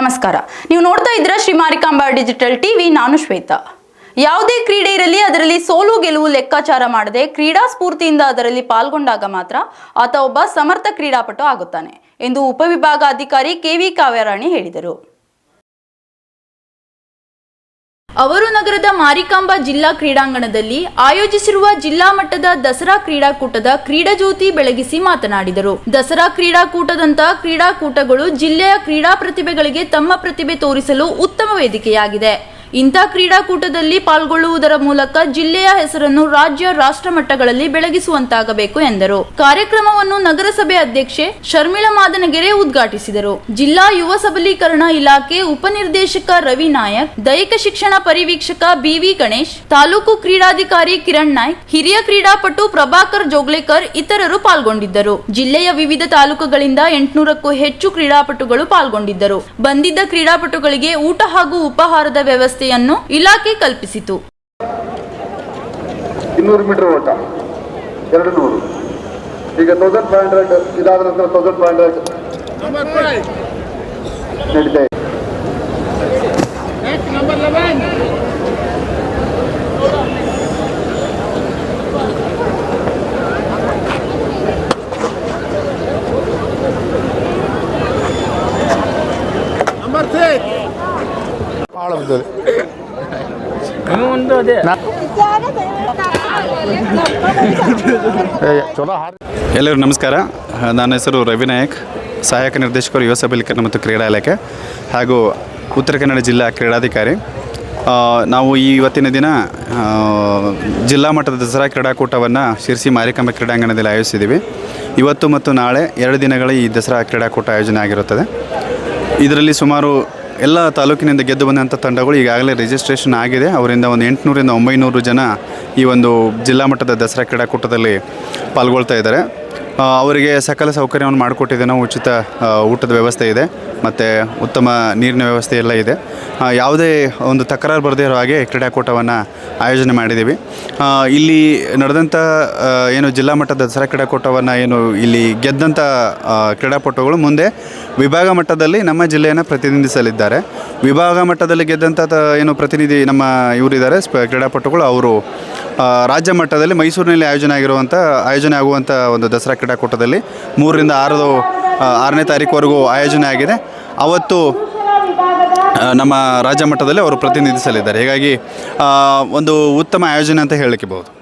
ನಮಸ್ಕಾರ. ನೀವು ನೋಡ್ತಾ ಇದ್ದೀರಾ ಶ್ರೀ ಮಾರಿಕಾಂಬಾ ಡಿಜಿಟಲ್ ಟಿವಿ, ನಾನು ಶ್ವೇತಾ. ಯಾವುದೇ ಕ್ರೀಡೆ ಇರಲಿ, ಅದರಲ್ಲಿ ಸೋಲು ಗೆಲುವು ಲೆಕ್ಕಾಚಾರ ಮಾಡದೆ ಕ್ರೀಡಾ ಸ್ಫೂರ್ತಿಯಿಂದ ಅದರಲ್ಲಿ ಪಾಲ್ಗೊಂಡಾಗ ಮಾತ್ರ ಆತ ಒಬ್ಬ ಸಮರ್ಥ ಕ್ರೀಡಾಪಟು ಆಗುತ್ತಾನೆ ಎಂದು ಉಪವಿಭಾಗಾಧಿಕಾರಿ ಕೆವಿ ಕಾವ್ಯರಾಣಿ ಹೇಳಿದರು. ಅವರು ನಗರದ ಮಾರಿಕಾಂಬಾ ಜಿಲ್ಲಾ ಕ್ರೀಡಾಂಗಣದಲ್ಲಿ ಆಯೋಜಿಸಿರುವ ಜಿಲ್ಲಾ ಮಟ್ಟದ ದಸರಾ ಕ್ರೀಡಾಕೂಟದ ಕ್ರೀಡಾಜ್ಯೋತಿ ಬೆಳಗಿಸಿ ಮಾತನಾಡಿದರು. ದಸರಾ ಕ್ರೀಡಾಕೂಟದಂತಹ ಕ್ರೀಡಾಕೂಟಗಳು ಜಿಲ್ಲೆಯ ಕ್ರೀಡಾ ಪ್ರತಿಭೆಗಳಿಗೆ ತಮ್ಮ ಪ್ರತಿಭೆ ತೋರಿಸಲು ಉತ್ತಮ ವೇದಿಕೆಯಾಗಿದೆ. ಇಂಥ ಕ್ರೀಡಾಕೂಟದಲ್ಲಿ ಪಾಲ್ಗೊಳ್ಳುವುದರ ಮೂಲಕ ಜಿಲ್ಲೆಯ ಹೆಸರನ್ನು ರಾಜ್ಯ ರಾಷ್ಟ್ರ ಮಟ್ಟಗಳಲ್ಲಿ ಬೆಳಗಿಸುವಂತಾಗಬೇಕು ಎಂದರು. ಕಾರ್ಯಕ್ರಮವನ್ನು ನಗರಸಭೆ ಅಧ್ಯಕ್ಷೆ ಶರ್ಮಿಳಾ ಮಾದನಗೆರೆ ಉದ್ಘಾಟಿಸಿದರು. ಜಿಲ್ಲಾ ಯುವ ಸಬಲೀಕರಣ ಇಲಾಖೆ ಉಪನಿರ್ದೇಶಕ ರವಿ ನಾಯಕ್, ದೈಹಿಕ ಶಿಕ್ಷಣ ಪರಿವೀಕ್ಷಕ ಬಿವಿ ಗಣೇಶ್, ತಾಲೂಕು ಕ್ರೀಡಾಧಿಕಾರಿ ಕಿರಣ್ ನಾಯ್ಕ್, ಹಿರಿಯ ಕ್ರೀಡಾಪಟು ಪ್ರಭಾಕರ್ ಜೋಗ್ಲೇಕರ್ ಇತರರು ಪಾಲ್ಗೊಂಡಿದ್ದರು. ಜಿಲ್ಲೆಯ ವಿವಿಧ ತಾಲೂಕುಗಳಿಂದ ಎಂಟುನೂರಕ್ಕೂ ಹೆಚ್ಚು ಕ್ರೀಡಾಪಟುಗಳು ಪಾಲ್ಗೊಂಡಿದ್ದರು. ಬಂದಿದ್ದ ಕ್ರೀಡಾಪಟುಗಳಿಗೆ ಊಟ ಹಾಗೂ ಉಪಹಾರದ ವ್ಯವಸ್ಥೆಯನ್ನು ಇಲಾಖೆ ಕಲ್ಪಿಸಿತು. ಇನ್ನೂರು ಮೀಟರ್ ಓಟ. ಎರಡು ನೂರು. ಈಗ ತೌಸಂಡ್ ಫೈವ್ ಹಂಡ್ರೆಡ್ ಇದಾದ ನಂತರ ತೌಸಂಡ್ ಫೈವ್ ಹಂಡ್ರೆಡ್ ನಡೀತಾ ಒಂದು ಅದೇ. ಚಲೋ ಎಲ್ಲರಿಗೂ ನಮಸ್ಕಾರ. ನನ್ನ ಹೆಸರು ರವಿನಾಯಕ್ ಸಹಾಯಕ ನಿರ್ದೇಶಕರು ಯುವ ಸಬಲೀಕರಣ ಮತ್ತು ಕ್ರೀಡಾ ಇಲಾಖೆ ಹಾಗೂ ಉತ್ತರ ಕನ್ನಡ ಜಿಲ್ಲಾ ಕ್ರೀಡಾಧಿಕಾರಿ. ನಾವು ಈ ಇವತ್ತಿನ ದಿನ ಜಿಲ್ಲಾ ಮಟ್ಟದ ದಸರಾ ಕ್ರೀಡಾಕೂಟವನ್ನು ಶಿರ್ಸಿ ಮಾರಿಕಂಬ ಕ್ರೀಡಾಂಗಣದಲ್ಲಿ ಆಯೋಜಿಸಿದ್ದೀವಿ. ಇವತ್ತು ಮತ್ತು ನಾಳೆ ಎರಡು ದಿನಗಳ ಈ ದಸರಾ ಕ್ರೀಡಾಕೂಟ ಆಯೋಜನೆ ಆಗಿರುತ್ತದೆ. ಇದರಲ್ಲಿ ಸುಮಾರು ಎಲ್ಲ ತಾಲೂಕಿನಿಂದ ಗೆದ್ದು ಬಂದಂಥ ತಂಡಗಳು ಈಗಾಗಲೇ ರಿಜಿಸ್ಟ್ರೇಷನ್ ಆಗಿದೆ. ಅವರಿಂದ ಒಂದು ಎಂಟುನೂರಿಂದ ಒಂಬೈನೂರು ಜನ ಈ ಒಂದು ಜಿಲ್ಲಾ ಮಟ್ಟದ ದಸರಾ ಕ್ರೀಡಾಕೂಟದಲ್ಲಿ ಪಾಲ್ಗೊಳ್ತಾ ಇದ್ದಾರೆ. ಅವರಿಗೆ ಸಕಲ ಸೌಕರ್ಯವನ್ನು ಮಾಡಿಕೊಟ್ಟಿದೆ ನಾವು ಉಚಿತ ಊಟದ ವ್ಯವಸ್ಥೆ ಇದೆ. ಮತ್ತು ಉತ್ತಮ ನೀರಿನ ವ್ಯವಸ್ಥೆ ಎಲ್ಲ ಇದೆ. ಯಾವುದೇ ಒಂದು ತಕರಾರು ಬರದೇ ಇರೋ ಹಾಗೆ ಕ್ರೀಡಾಕೂಟವನ್ನು ಆಯೋಜನೆ ಮಾಡಿದ್ದೀವಿ. ಇಲ್ಲಿ ನಡೆದಂಥ ಏನು ಜಿಲ್ಲಾ ಮಟ್ಟದ ದಸರಾ ಕ್ರೀಡಾಕೂಟವನ್ನು ಏನು ಇಲ್ಲಿ ಗೆದ್ದಂಥ ಕ್ರೀಡಾಪಟುಗಳು ಮುಂದೆ ವಿಭಾಗ ಮಟ್ಟದಲ್ಲಿ ನಮ್ಮ ಜಿಲ್ಲೆಯನ್ನು ಪ್ರತಿನಿಧಿಸಲಿದ್ದಾರೆ. ವಿಭಾಗ ಮಟ್ಟದಲ್ಲಿ ಗೆದ್ದಂಥ ಏನು ಪ್ರತಿನಿಧಿ ನಮ್ಮ ಇವರಿದ್ದಾರೆ, ಸ್ಪ, ಕ್ರೀಡಾಪಟುಗಳು. ಅವರು ರಾಜ್ಯ ಮಟ್ಟದಲ್ಲಿ ಮೈಸೂರಿನಲ್ಲಿ ಆಯೋಜನೆ ಆಗಿರುವಂಥ ಆಯೋಜನೆ ಆಗುವಂಥ ಒಂದು ದಸರಾ ಕ್ರೀಡಾಕೂಟದಲ್ಲಿ ಮೂರರಿಂದ ಆರು ಆರನೇ ತಾರೀಕುವರೆಗೂ ಆಯೋಜನೆ ಆಗಿದೆ. ಅವತ್ತು ನಮ್ಮ ರಾಜ್ಯ ಮಟ್ಟದಲ್ಲಿ ಅವರು ಪ್ರತಿನಿಧಿಸಲಿದ್ದಾರೆ. ಹೀಗಾಗಿ ಒಂದು ಉತ್ತಮ ಆಯೋಜನೆ ಅಂತ ಹೇಳಲಿಕ್ಕೆ ಬಹುದು.